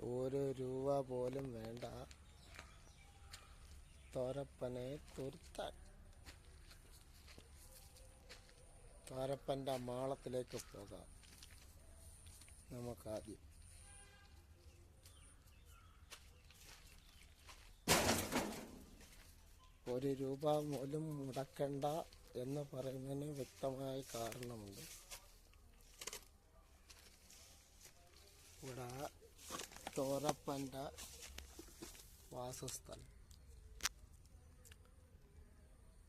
ഒരു രൂപ പോലും വേണ്ട. തോരപ്പനെ തുരുത്താൻ. തോരപ്പന്റെ മാളത്തിലേക്ക് പോകാം. നമുക്കാദ്യം. ഒരു രൂപ പോലും മുടക്കണ്ട എന്ന് പറയുന്നതിന് വ്യക്തമായ കാരണമുണ്ട്. ഇവിടെ തോരപ്പന്റെ വാസസ്ഥലം.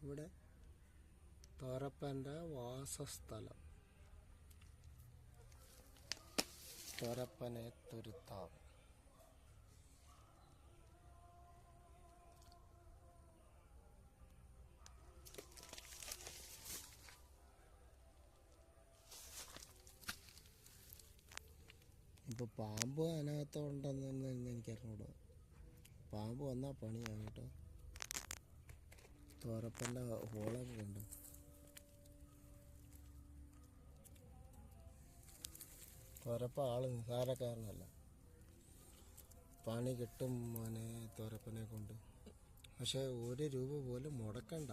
ഇവിടെ തോരപ്പന്റെ വാസസ്ഥലം. തോരപ്പനെ തുരുത്താം ഇപ്പോൾ പാമ്പ് അതിനകത്ത് ഉണ്ടെന്ന് എനിക്കറിഞ്ഞൂടാ പാമ്പ് വന്നാൽ പണിയാണ് കേട്ടോ. തോരപ്പന്റെ ഹോളൊക്കെ ഉണ്ട് തോരപ്പ ആൾ നിസാരക്കാരനല്ല പണി കിട്ടും മോനെ തോരപ്പനെ കൊണ്ട്. പക്ഷെ ഒരു രൂപ പോലും മുടക്കണ്ട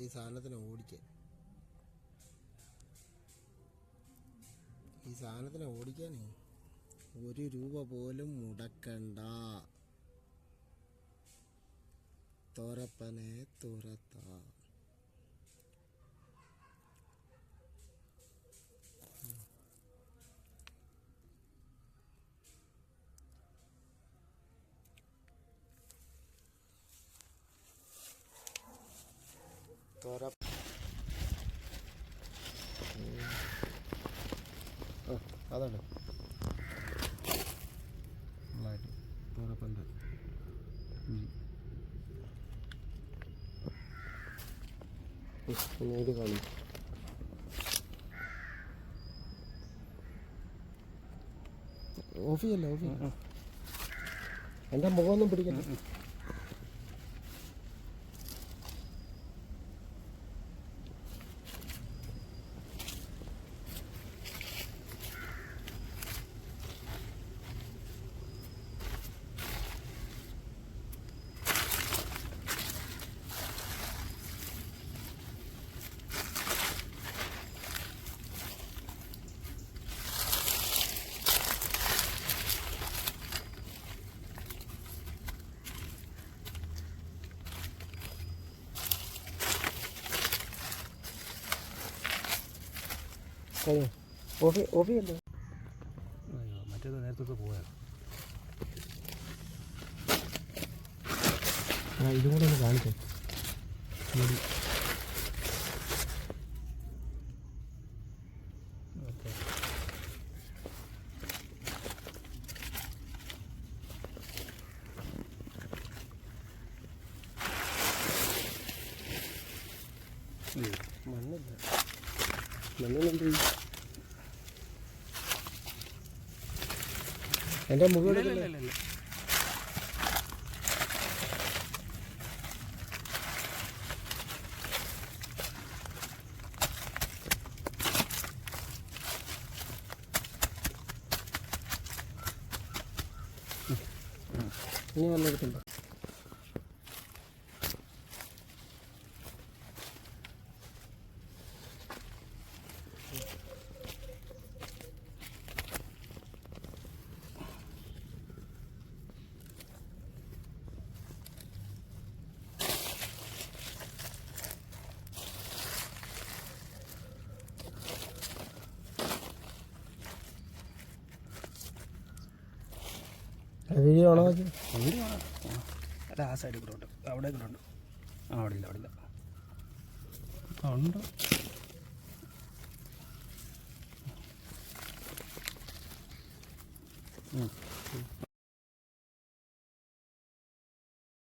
ഈ സാധനത്തിന് ഓടിക്കാൻ. ഈ സാധനത്തിന് ഓടിക്കാനേ. ഒരു രൂപ പോലും മുടക്കണ്ട. തുറപ്പനെ തുരത്താം തോര ആ, അതാണ് നന്നായിട്ട് തോരപ്പന്റെ ഒന്നുകൂടി കാണും ഓഫ് ചെയ്യല്ല ഓഫ്. ചെയ്യല്ല എന്റെ മുഖമൊന്നും പിടിക്കണ്ട. കഴിഞ്ഞു ഓഫി ഓഫി അല്ലേ മറ്റേത് നേരത്തെ പോയാ ഇതും കൂടെ ഒന്ന് കാണിച്ചേ മണ്ണില്ല? എന്റെ എടുക്കില്ല ഇനി വന്നെടുക്കണ്ട വീഡിയോ ആണോ? അല്ല ആ സൈഡിൽ കൂടെ ഉണ്ട്. അവിടെ കൂടെ ഉണ്ട്. അവിടെ ഇല്ല അവിടെ ഇല്ല. ഉണ്ട്. ഉം.